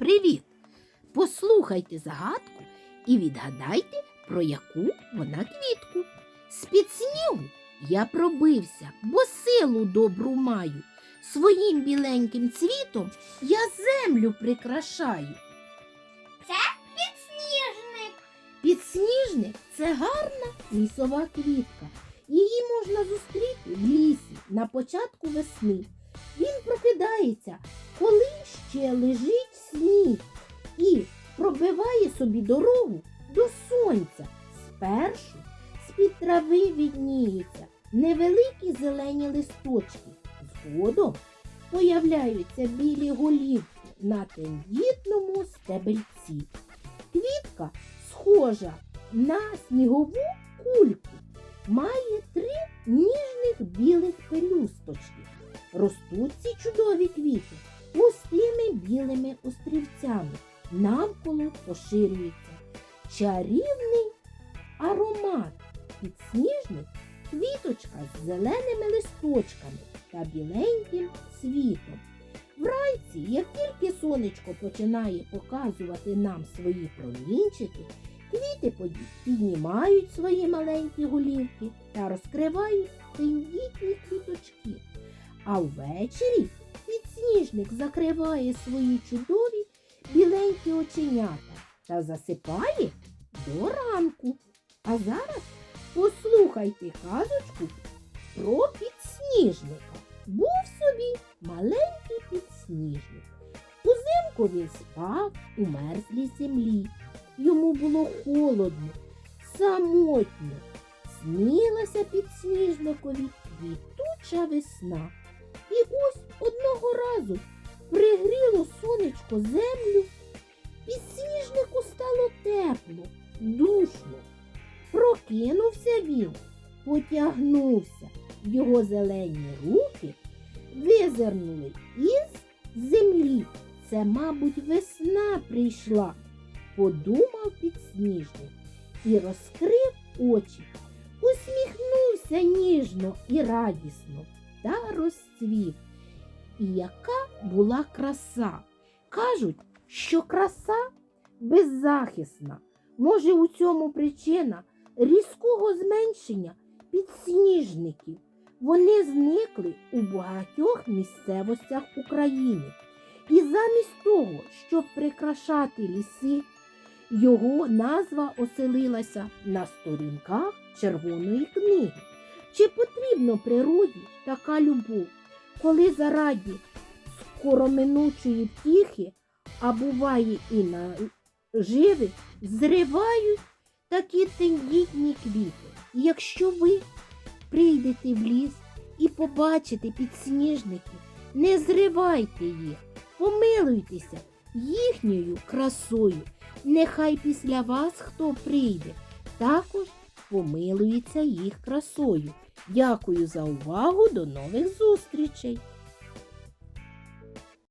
Привіт! Послухайте загадку і відгадайте, про яку вона квітку. З-під снігу я пробився, бо силу добру маю. Своїм біленьким цвітом я землю прикрашаю. Це Підсніжник. Підсніжник це гарна лісова квітка. Її можна зустріти в лісі на початку весни. Він прокидається, коли ще лежить сніг і пробиває собі дорогу до сонця. Спершу з-під трави відніються невеликі зелені листочки. Згодом появляються білі голівки на тендітному стебельці. Квітка схожа на снігову кульку. Має три ніжних білих пелюсточки. Ростуть ці чудові квіти густими білими острівцями. Навколо поширюється чарівний аромат. Підсніжник квіточка з зеленими листочками та біленьким цвітом. Вранці, як тільки сонечко починає показувати нам свої промінчики, Квіти піднімають свої маленькі голівки та розкривають тендітні квіточки. А ввечері підсніжник закриває свої чудові біленькі оченята та засипає до ранку. А зараз послухайте казочку про підсніжника. Був собі маленький підсніжник. Узимку він спав у мерзлій землі. Йому було холодно, самотньо. Снілася підсніжникові квітуча весна. Одного разу пригріло сонечко землю, підсніжнику стало тепло, душно. Прокинувся він, потягнувся. Його зелені руки визирнули із землі. Це, мабуть, весна прийшла подумав підсніжник і розкрив очі, усміхнувся ніжно і радісно та розцвів. І яка була краса. Кажуть, що краса беззахисна. Може, у цьому причина різкого зменшення підсніжників. Вони зникли у багатьох місцевостях України. І замість того, щоб прикрашати ліси, його назва оселилася на сторінках Червоної книги. Чи потрібно природі така любов, коли зараді скороминучої втіхи, а буває і наживи, зривають такі тендітні квіти? І якщо ви прийдете в ліс і побачите підсніжники, не зривайте їх, помилуйтеся їхньою красою. Нехай після вас хто прийде, також помилується їх красою. Дякую за увагу, до нових зустрічей!